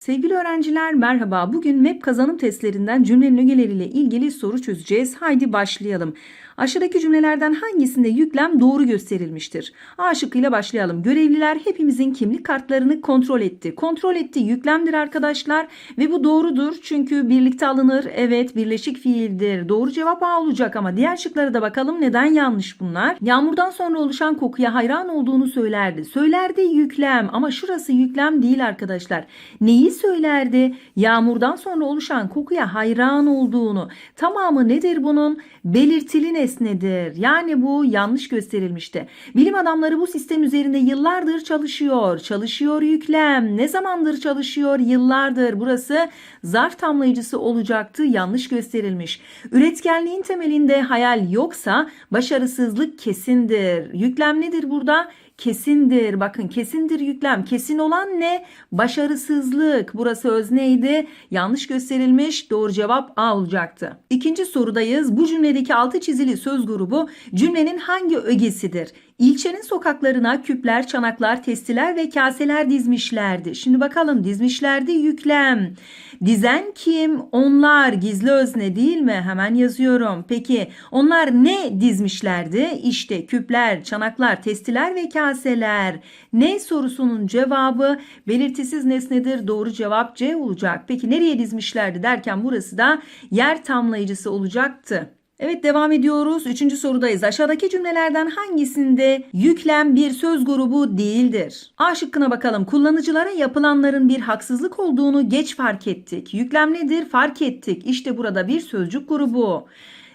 Sevgili öğrenciler merhaba. Bugün MEP kazanım testlerinden cümlenin ögeleriyle ilgili soru çözeceğiz. Haydi başlayalım. Aşağıdaki cümlelerden hangisinde yüklem doğru gösterilmiştir? A şıkkıyla başlayalım. Görevliler hepimizin kimlik kartlarını kontrol etti. Kontrol etti yüklemdir arkadaşlar ve bu doğrudur çünkü birlikte alınır. Evet birleşik fiildir. Doğru cevap A olacak ama diğer şıklara da bakalım neden yanlış bunlar? Yağmurdan sonra oluşan kokuya hayran olduğunu söylerdi. Söylerdi yüklem ama şurası yüklem değil arkadaşlar. Neyi söylerdi? Yağmurdan sonra oluşan kokuya hayran olduğunu. Tamamı nedir bunun? Belirtili nesnedir. Yani bu yanlış gösterilmişti. Bilim adamları bu sistem üzerinde yıllardır çalışıyor. Çalışıyor yüklem. Ne zamandır çalışıyor? Yıllardır. Burası zarf tamlayıcısı olacaktı. Yanlış gösterilmiş. Üretkenliğin temelinde hayal yoksa başarısızlık kesindir. Yüklem nedir burada? Kesindir. Bakın kesindir yüklem. Kesin olan ne? Başarısızlık. Burası özneydi. Yanlış gösterilmiş. Doğru cevap A olacaktı. İkinci sorudayız. Bu cümledeki altı çizili söz grubu cümlenin hangi ögesidir? İlçenin sokaklarına küpler, çanaklar, testiler ve kaseler dizmişlerdi. Şimdi bakalım dizmişlerdi yüklem. Dizen kim? Onlar gizli özne değil mi? Hemen yazıyorum. Peki onlar ne dizmişlerdi? İşte küpler, çanaklar, testiler ve kaseler. Ne sorusunun cevabı belirtisiz nesnedir. Doğru cevap C olacak. Peki nereye dizmişlerdi derken burası da yer tamlayıcısı olacaktı. Evet devam ediyoruz. Üçüncü sorudayız. Aşağıdaki cümlelerden hangisinde yüklem bir söz grubu değildir? A şıkkına bakalım. Kullanıcılara yapılanların bir haksızlık olduğunu geç fark ettik. Yüklem nedir? Fark ettik. İşte burada bir sözcük grubu.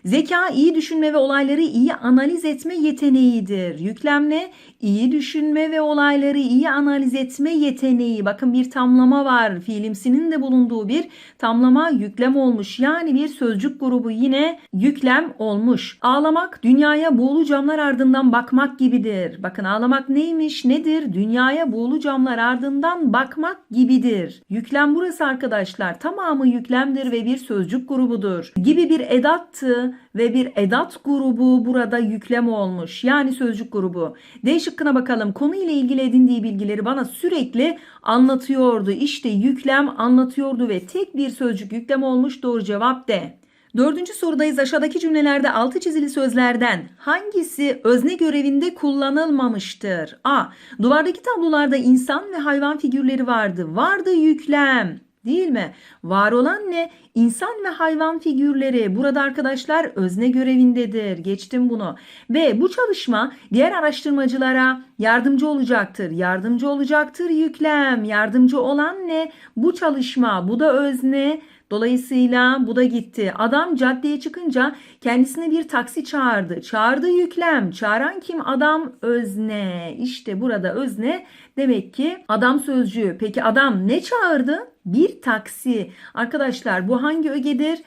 Zeka iyi düşünme ve olayları iyi analiz etme yeteneğidir. Yüklem ne? İyi düşünme ve olayları iyi analiz etme yeteneği. Bakın bir tamlama var. Fiilimsinin de bulunduğu bir tamlama yüklem olmuş. Yani bir sözcük grubu yine yüklem olmuş. Ağlamak dünyaya buğulu camlar ardından bakmak gibidir. Bakın ağlamak neymiş? Nedir? Dünyaya buğulu camlar ardından bakmak gibidir. Yüklem burası arkadaşlar. Tamamı yüklemdir ve bir sözcük grubudur. Gibi bir edattı ve bir edat grubu burada yüklem olmuş. Yani sözcük grubu. D şıkkına bakalım. Konu ile ilgili edindiği bilgileri bana sürekli anlatıyordu. İşte yüklem anlatıyordu ve tek bir sözcük yüklem olmuş. Doğru cevap D. Dördüncü sorudayız. Aşağıdaki cümlelerde altı çizili sözlerden hangisi özne görevinde kullanılmamıştır? A. Duvardaki tablolarda insan ve hayvan figürleri vardı. Vardı yüklem. Değil mi? Var olan ne? İnsan ve hayvan figürleri. Burada arkadaşlar özne görevindedir. Geçtim bunu. Ve bu çalışma diğer araştırmacılara yardımcı olacaktır. Yardımcı olacaktır yüklem. Yardımcı olan ne? Bu çalışma. Bu da özne. Dolayısıyla bu da gitti. Adam caddeye çıkınca kendisine bir taksi çağırdı. Çağırdı yüklem. Çağıran kim? Adam özne. İşte burada özne demek ki adam sözcüğü. Peki adam ne çağırdı? Bir taksi. Arkadaşlar bu hangi ögedir?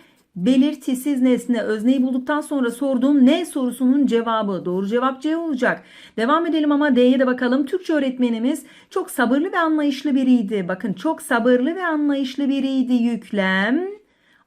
Belirtisiz nesne özneyi bulduktan sonra sorduğum ne sorusunun cevabı. Doğru cevap C olacak. Devam edelim ama D'ye de bakalım. Türkçe öğretmenimiz çok sabırlı ve anlayışlı biriydi. Bakın çok sabırlı ve anlayışlı biriydi yüklem.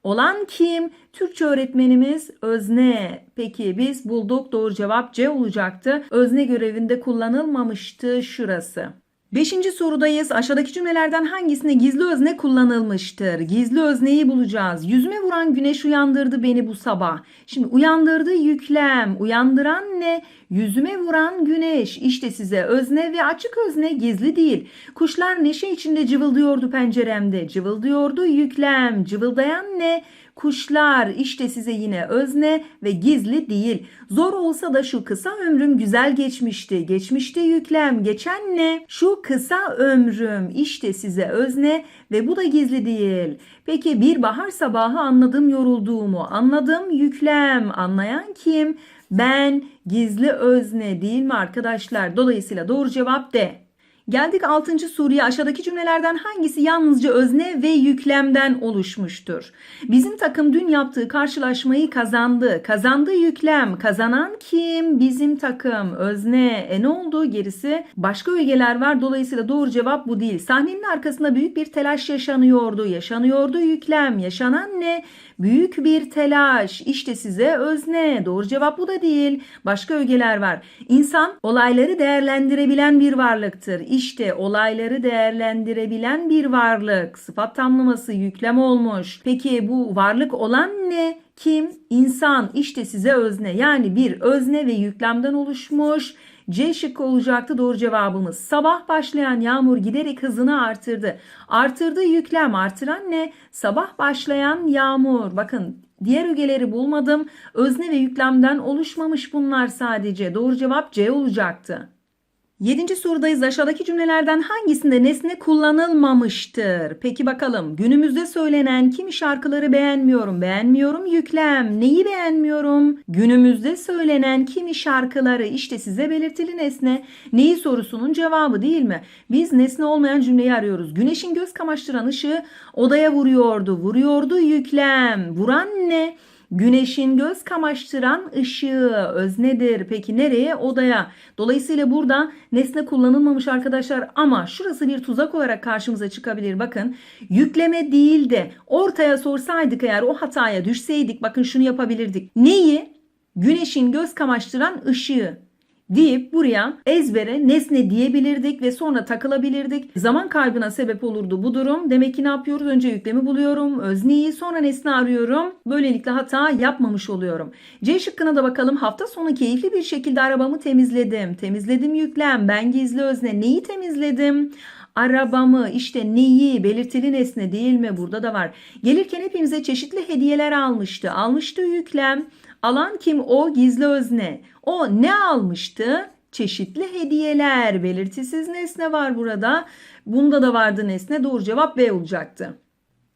Olan kim? Türkçe öğretmenimiz özne. Peki biz bulduk. Doğru cevap C olacaktı. Özne görevinde kullanılmamıştı şurası. Beşinci sorudayız. Aşağıdaki cümlelerden hangisine gizli özne kullanılmıştır? Gizli özneyi bulacağız. Yüzüme vuran güneş uyandırdı beni bu sabah. Şimdi uyandırdı yüklem. Uyandıran ne? Yüzüme vuran güneş. İşte size özne ve açık özne gizli değil. Kuşlar neşe içinde cıvıldıyordu penceremde. Cıvıldıyordu yüklem. Cıvıldayan ne? Kuşlar işte size yine özne ve gizli değil. Zor olsa da şu kısa ömrüm güzel geçmişti. Geçmişti yüklem. Geçen ne? Şu kısa ömrüm işte size özne ve bu da gizli değil. Peki bir bahar sabahı anladım yorulduğumu. Anladım yüklem. Anlayan kim? Ben gizli özne değil mi arkadaşlar? Dolayısıyla doğru cevap D. Geldik 6. soruya aşağıdaki cümlelerden hangisi yalnızca özne ve yüklemden oluşmuştur? Bizim takım dün yaptığı karşılaşmayı kazandı. Kazandı yüklem. Kazanan kim? Bizim takım. Özne. E ne oldu? Gerisi başka ögeler var. Dolayısıyla doğru cevap bu değil. Sahnenin arkasında büyük bir telaş yaşanıyordu. Yaşanıyordu yüklem. Yaşanan ne? Büyük bir telaş. İşte size özne. Doğru cevap bu da değil. Başka ögeler var. İnsan olayları değerlendirebilen bir varlıktır. İşte olayları değerlendirebilen bir varlık. Sıfat tamlaması yüklem olmuş. Peki bu varlık olan ne? Kim? İnsan. İşte size özne. Yani bir özne ve yüklemden oluşmuş. C şıkkı olacaktı doğru cevabımız. Sabah başlayan yağmur giderek hızını artırdı. Artırdığı yüklem artıran ne? Sabah başlayan yağmur. Bakın diğer ögeleri bulmadım. Özne ve yüklemden oluşmamış bunlar sadece. Doğru cevap C olacaktı. Yedinci sorudayız. Aşağıdaki cümlelerden hangisinde nesne kullanılmamıştır? Peki bakalım. Günümüzde söylenen kimi şarkıları beğenmiyorum? Beğenmiyorum yüklem. Neyi beğenmiyorum? Günümüzde söylenen kimi şarkıları işte size belirtili nesne. Neyi sorusunun cevabı değil mi? Biz nesne olmayan cümleyi arıyoruz. Güneşin göz kamaştıran ışığı odaya vuruyordu. Vuruyordu yüklem. Vuran ne? Güneşin göz kamaştıran ışığı öznedir. Peki nereye? Odaya. Dolayısıyla burada nesne kullanılmamış arkadaşlar ama şurası bir tuzak olarak karşımıza çıkabilir. Bakın yükleme değil de ortaya sorsaydık eğer o hataya düşseydik bakın şunu yapabilirdik. Neyi? Güneşin göz kamaştıran ışığı deyip buraya ezbere nesne diyebilirdik ve sonra takılabilirdik. Zaman kaybına sebep olurdu bu durum. Demek ki ne yapıyoruz? Önce yüklemi buluyorum, özneyi sonra nesne arıyorum. Böylelikle hata yapmamış oluyorum. C şıkkına da bakalım. Hafta sonu keyifli bir şekilde arabamı temizledim. Temizledim yüklem. Ben gizli özne. Neyi temizledim? arabamı işte neyi belirtili nesne değil mi burada da var. Gelirken hepimize çeşitli hediyeler almıştı. Almıştı yüklem. Alan kim? O gizli özne. O ne almıştı? Çeşitli hediyeler. Belirtisiz nesne var burada. Bunda da vardı nesne. Doğru cevap B olacaktı.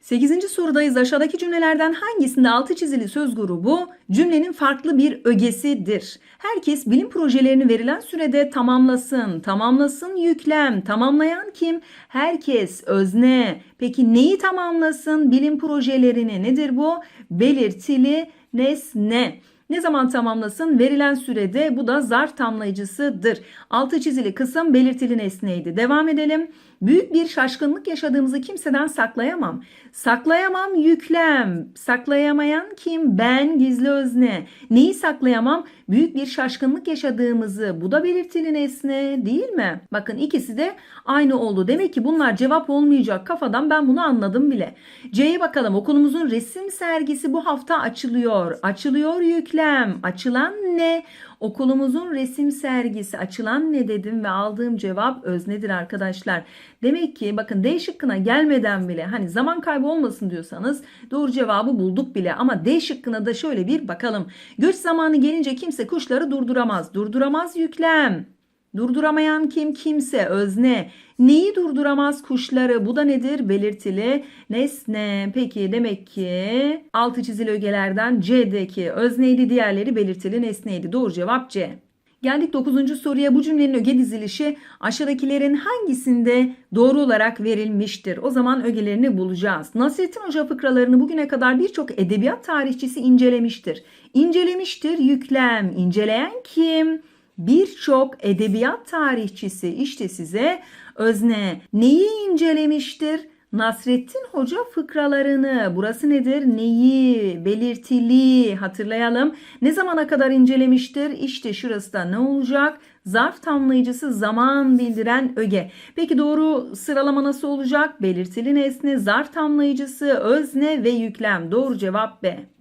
8. sorudayız. Aşağıdaki cümlelerden hangisinde altı çizili söz grubu cümlenin farklı bir ögesidir? Herkes bilim projelerini verilen sürede tamamlasın. Tamamlasın yüklem. Tamamlayan kim? Herkes özne. Peki neyi tamamlasın? Bilim projelerini nedir bu? Belirtili nesne. Ne zaman tamamlasın? Verilen sürede bu da zarf tamlayıcısıdır. Altı çizili kısım belirtili nesneydi. Devam edelim. Büyük bir şaşkınlık yaşadığımızı kimseden saklayamam. Saklayamam yüklem. Saklayamayan kim? Ben gizli özne. Neyi saklayamam? Büyük bir şaşkınlık yaşadığımızı. Bu da belirtili nesne değil mi? Bakın ikisi de aynı oldu. Demek ki bunlar cevap olmayacak. Kafadan ben bunu anladım bile. C'ye bakalım. Okulumuzun resim sergisi bu hafta açılıyor. Açılıyor yüklem. Açılan ne? Okulumuzun resim sergisi açılan ne dedim ve aldığım cevap öznedir arkadaşlar. Demek ki bakın D şıkkına gelmeden bile hani zaman kaybı olmasın diyorsanız doğru cevabı bulduk bile ama D şıkkına da şöyle bir bakalım. Göç zamanı gelince kimse kuşları durduramaz. Durduramaz yüklem. Durduramayan kim kimse özne. Neyi durduramaz kuşları? Bu da nedir? Belirtili nesne. Peki demek ki altı çizili ögelerden C'deki özneydi diğerleri belirtili nesneydi. Doğru cevap C. Geldik 9. soruya. Bu cümlenin öge dizilişi aşağıdakilerin hangisinde doğru olarak verilmiştir? O zaman ögelerini bulacağız. Nasrettin Hoca fıkralarını bugüne kadar birçok edebiyat tarihçisi incelemiştir. İncelemiştir yüklem. İnceleyen kim? Birçok edebiyat tarihçisi işte size özne neyi incelemiştir? Nasrettin Hoca fıkralarını burası nedir? Neyi belirtili hatırlayalım. Ne zamana kadar incelemiştir? İşte şurası da ne olacak? Zarf tamlayıcısı zaman bildiren öge. Peki doğru sıralama nasıl olacak? Belirtili nesne, zarf tamlayıcısı, özne ve yüklem. Doğru cevap B.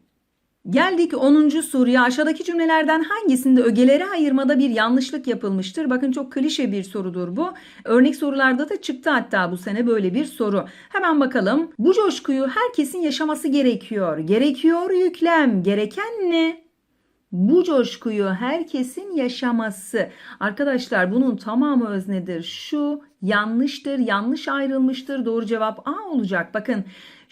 Geldik 10. soruya. Aşağıdaki cümlelerden hangisinde ögeleri ayırmada bir yanlışlık yapılmıştır? Bakın çok klişe bir sorudur bu. Örnek sorularda da çıktı hatta bu sene böyle bir soru. Hemen bakalım. Bu coşkuyu herkesin yaşaması gerekiyor. Gerekiyor yüklem. Gereken ne? Bu coşkuyu herkesin yaşaması. Arkadaşlar bunun tamamı öznedir. Şu yanlıştır, yanlış ayrılmıştır. Doğru cevap A olacak. Bakın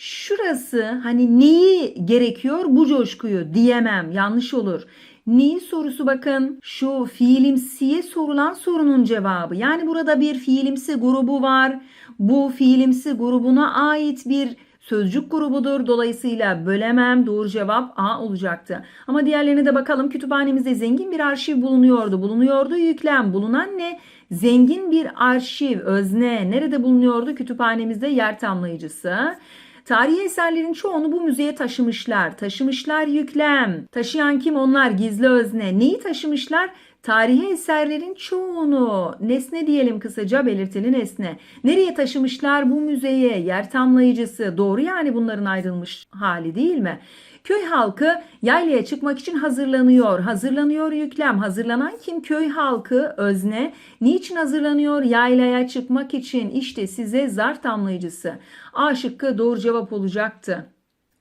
şurası hani neyi gerekiyor bu coşkuyu diyemem. Yanlış olur. Neyi sorusu bakın şu fiilimsiye sorulan sorunun cevabı. Yani burada bir fiilimsi grubu var. Bu fiilimsi grubuna ait bir sözcük grubudur. Dolayısıyla bölemem doğru cevap A olacaktı. Ama diğerlerine de bakalım. Kütüphanemizde zengin bir arşiv bulunuyordu. Bulunuyordu yüklem. Bulunan ne? Zengin bir arşiv, özne. Nerede bulunuyordu? Kütüphanemizde yer tamlayıcısı. Tarihi eserlerin çoğunu bu müzeye taşımışlar. Taşımışlar yüklem. Taşıyan kim? Onlar gizli özne. Neyi taşımışlar? Tarihi eserlerin çoğunu nesne diyelim kısaca belirtili nesne. Nereye taşımışlar bu müzeye? Yer tamlayıcısı. Doğru yani bunların ayrılmış hali değil mi? Köy halkı yaylaya çıkmak için hazırlanıyor. Hazırlanıyor yüklem. Hazırlanan kim? Köy halkı özne. Niçin hazırlanıyor? Yaylaya çıkmak için. İşte size zarf tamlayıcısı. A şıkkı doğru cevap olacaktı.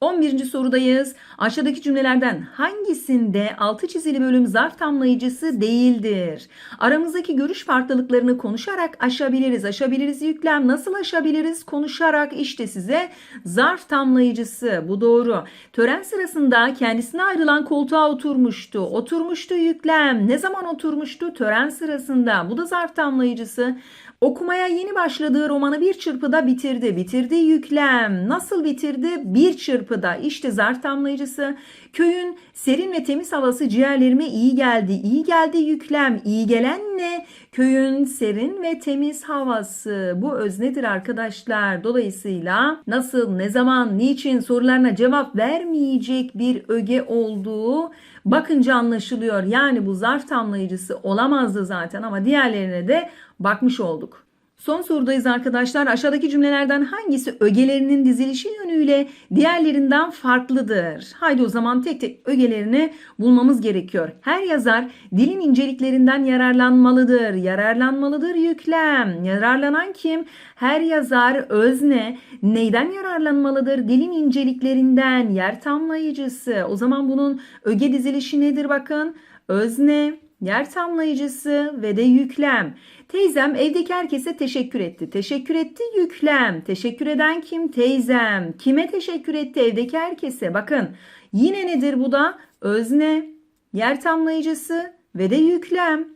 11. sorudayız. Aşağıdaki cümlelerden hangisinde altı çizili bölüm zarf tamlayıcısı değildir? Aramızdaki görüş farklılıklarını konuşarak aşabiliriz. Aşabiliriz yüklem. Nasıl aşabiliriz? Konuşarak işte size zarf tamlayıcısı. Bu doğru. Tören sırasında kendisine ayrılan koltuğa oturmuştu. Oturmuştu yüklem. Ne zaman oturmuştu? Tören sırasında. Bu da zarf tamlayıcısı. Okumaya yeni başladığı romanı bir çırpıda bitirdi. Bitirdi yüklem. Nasıl bitirdi? Bir çırpıda. İşte zarf tamlayıcısı. Köyün serin ve temiz havası ciğerlerime iyi geldi. İyi geldi yüklem. İyi gelen ne? Köyün serin ve temiz havası. Bu öznedir arkadaşlar. Dolayısıyla nasıl, ne zaman, niçin sorularına cevap vermeyecek bir öge olduğu bakınca anlaşılıyor. Yani bu zarf tamlayıcısı olamazdı zaten ama diğerlerine de bakmış olduk. Son sorudayız arkadaşlar. Aşağıdaki cümlelerden hangisi ögelerinin dizilişi yönüyle diğerlerinden farklıdır? Haydi o zaman tek tek ögelerini bulmamız gerekiyor. Her yazar dilin inceliklerinden yararlanmalıdır. Yararlanmalıdır yüklem. Yararlanan kim? Her yazar özne neyden yararlanmalıdır? Dilin inceliklerinden yer tamlayıcısı. O zaman bunun öge dizilişi nedir bakın? Özne, yer tamlayıcısı ve de yüklem. Teyzem evdeki herkese teşekkür etti. Teşekkür etti yüklem. Teşekkür eden kim? Teyzem. Kime teşekkür etti? Evdeki herkese. Bakın yine nedir bu da? Özne, yer tamlayıcısı ve de yüklem.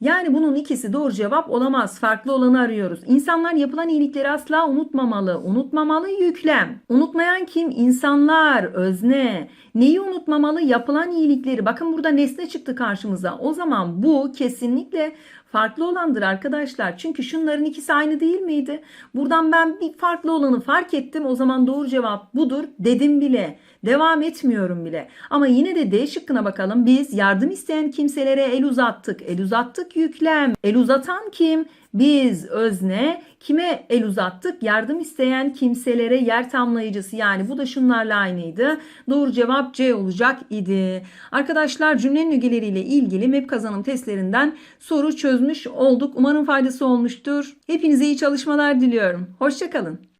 Yani bunun ikisi doğru cevap olamaz. Farklı olanı arıyoruz. İnsanlar yapılan iyilikleri asla unutmamalı. Unutmamalı yüklem. Unutmayan kim? İnsanlar, özne. Neyi unutmamalı? Yapılan iyilikleri. Bakın burada nesne çıktı karşımıza. O zaman bu kesinlikle farklı olandır arkadaşlar. Çünkü şunların ikisi aynı değil miydi? Buradan ben bir farklı olanı fark ettim. O zaman doğru cevap budur dedim bile. Devam etmiyorum bile. Ama yine de D şıkkına bakalım. Biz yardım isteyen kimselere el uzattık. El uzattık yüklem. El uzatan kim? Biz özne kime el uzattık? Yardım isteyen kimselere yer tamlayıcısı yani bu da şunlarla aynıydı. Doğru cevap C olacak idi. Arkadaşlar cümlenin ögeleriyle ilgili MEP kazanım testlerinden soru çözmüş olduk. Umarım faydası olmuştur. Hepinize iyi çalışmalar diliyorum. Hoşçakalın.